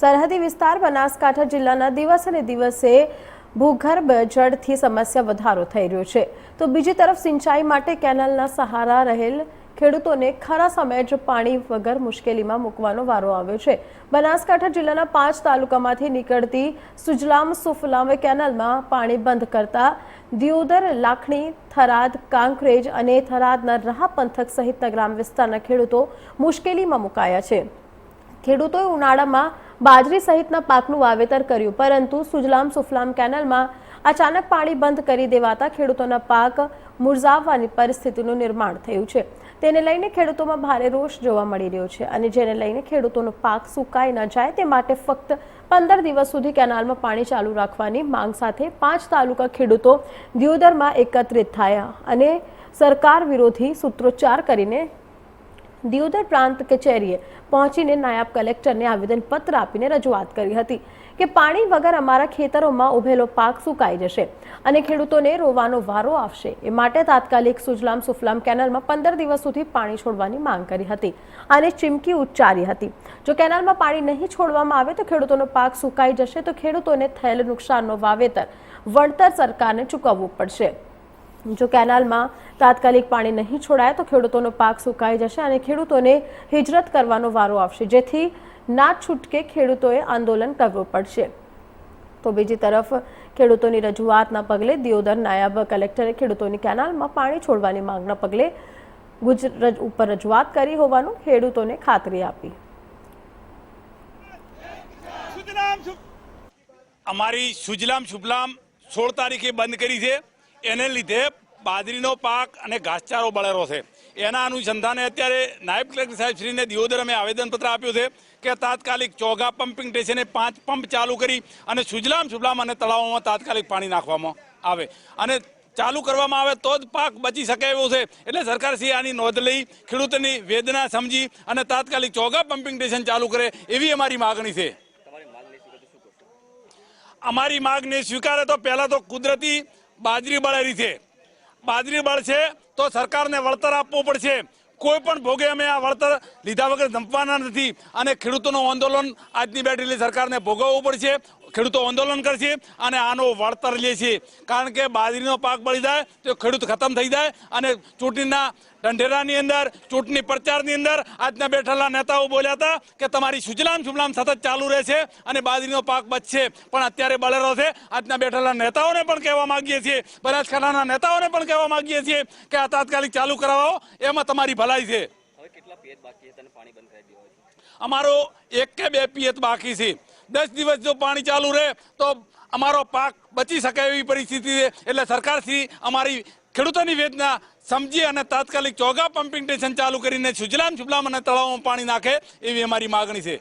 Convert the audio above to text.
સરહદી વિસ્તાર બનાસકાંઠા જિલ્લાના દિવસે દિવસે ભૂગર્ભ જળથી સમસ્યા વધારો થઈ રહ્યો છે. તો બીજી તરફ સિંચાઈ માટે કેનાલના સહારા રહેલ ખેડૂતોને ખરા સમયે જ પાણી વગર મુશ્કેલીમાં મૂકવાનો વારો આવ્યો છે. બનાસકાંઠા જિલ્લાના પાંચ તાલુકામાંથી નીકળતી સુજલામ સુફલામ કેનાલમાં પાણી બંધ કરતા દિયોદર, લાખણી, થરાદ, કાંકરેજ અને થરાદના રાહ પંથક સહિતના ગ્રામ વિસ્તારના ખેડૂતો મુશ્કેલીમાં મુકાયા છે. ખેડૂતોએ ઉનાળામાં બાજરી સહિતના પાકનું વાવેતર કર્યું, પરંતુ સુજલામ સુફલામ કેનાલમાં અચાનક પાણી બંધ કરી દેવાતા ખેડૂતોના પાક મુરઝાવવાની પરિસ્થિતિનું નિર્માણ થયું છે. તેને લઈને ખેડૂતોમાં ભારે રોષ જોવા મળી રહ્યો છે અને જેને લઈને ખેડૂતોનો પાક સુકાઈ ન જાય તે માટે ફક્ત પંદર દિવસ સુધી કેનાલમાં પાણી ચાલુ રાખવાની માંગ સાથે પાંચ તાલુકા ખેડૂતો દિયોદરમાં એકત્રિત થયા અને સરકાર વિરોધી સૂત્રોચ્ચાર કરીને દિયોદર પ્રાંત કચેરીએ પહોંચીને નાયબ કલેક્ટરને આવેદનપત્ર આપીને રજૂઆત કરી હતી કે પાણી વગર અમારા ખેતરોમાં ઉભેલો પાક સુકાઈ જશે અને ખેડૂતોને રોવાનો વારો આવશે. એ માટે તાત્કાલિક સુજલામ સુફલામ કેનાલમાં પંદર દિવસ સુધી પાણી છોડવાની માંગ કરી હતી અને ચીમકી ઉચ્ચારી હતી. જો કેનાલમાં પાણી નહીં છોડવામાં આવે તો ખેડૂતોનો પાક સુકાઈ જશે તો ખેડૂતોને થયેલ નુકસાનનો વાવેતર વળતર સરકારને ચૂકવવું પડશે. જો કેનાલમાં તાત્કાલિક પાણી નહીં છોડાય તો ખેડૂતોનો પાક સુકાઈ જશે અને ખેડૂતોને હિજરત કરવાનો વારો આવશે. જેથી ના છૂટકે ખેડૂતોએ આંદોલન કરવું પડશે. તો બીજી તરફ ખેડૂતોની રજૂઆતના પગલે દિયોદર નાયબ કલેક્ટરે ખેડૂતોની કેનાલમાં પાણી છોડવાની માંગના પગલે ગુજરાત ઉપર રજૂઆત કરી હોવાનું ખેડૂતોને ખાતરી આપી. અમારી સુજલામ સુફલામ સોળ તારીખે બંધ કરી છે. એને લીધે બાજરીનો પાક અને ઘાસચારો બળેરો છે. એના અનુસંધાને અત્યારે નાયબ કલેક્ટર સાહેબ શ્રીને દિયોદર અમે આવેદનપત્ર આપ્યું છે કે તાત્કાલિક ચોગા પમ્પિંગ સ્ટેશને પાંચ પંપ ચાલુ કરી અને સુજલામ સુજલામ અને તળાવોમાં તાત્કાલિક પાણી નાખવામાં આવે. અને ચાલુ કરવામાં આવે તો જ પાક બચી શકે એવો છે. એટલે સરકાર શ્રી આની નોંધ લઈ ખેડૂતોની વેદના સમજી અને તાત્કાલિક ચોગા પમ્પિંગ સ્ટેશન ચાલુ કરે એવી અમારી માગણી છે. અમારી માગને સ્વીકારે તો પહેલાં તો કુદરતી બાજરી બળેલી છે. બાજરી બળશે તો સરકારને વળતર આપવું પડશે. કોઈ પણ ભોગે અમે આ વળતર લીધા વગર ધંપવાના નથી. અને ખેડૂતોનું આંદોલન આજની બેઠેલી સરકારને ભોગવવું પડશે. ખેડૂતો આંદોલન કરશે અને આનો વળતર લે છે. કારણ કે બાજરીનો પાક બળી જાય તો ખેડૂત ખતમ થઈ જાય અને ચૂંટણીના ઢંઢેરાની અંદર ચૂંટણી પ્રચારની અંદર આજના બેઠેલા નેતાઓ બોલ્યા હતા કે તમારી સુજલામ સુજલામ સતત ચાલુ રહેશે અને બાજરીનો પાક બચશે. પણ અત્યારે બળેરો છે. આજના બેઠેલા નેતાઓને પણ કહેવા માંગીએ છીએ. બનાસકાંઠાના નેતાઓને પણ કહેવા માંગીએ છીએ કે આ તાત્કાલિક ચાલુ કરાવો. એમાં તમારી ભલાઈ છે? અમારો એક કે બે પિયત બાકી છે. દસ દિવસ જો પાણી ચાલુ રહે, તો અમારો પાક બચી શકે એવી પરિસ્થિતિ છે. એટલે સરકારશ્રી અમારી ખેડૂતોની વેદના સમજી અને તાત્કાલિક ચોગા પમ્પિંગ સ્ટેશન ચાલુ કરીને સુજલામ સુફલામ અને તળાવમાં પાણી નાખે એવી અમારી માગણી છે.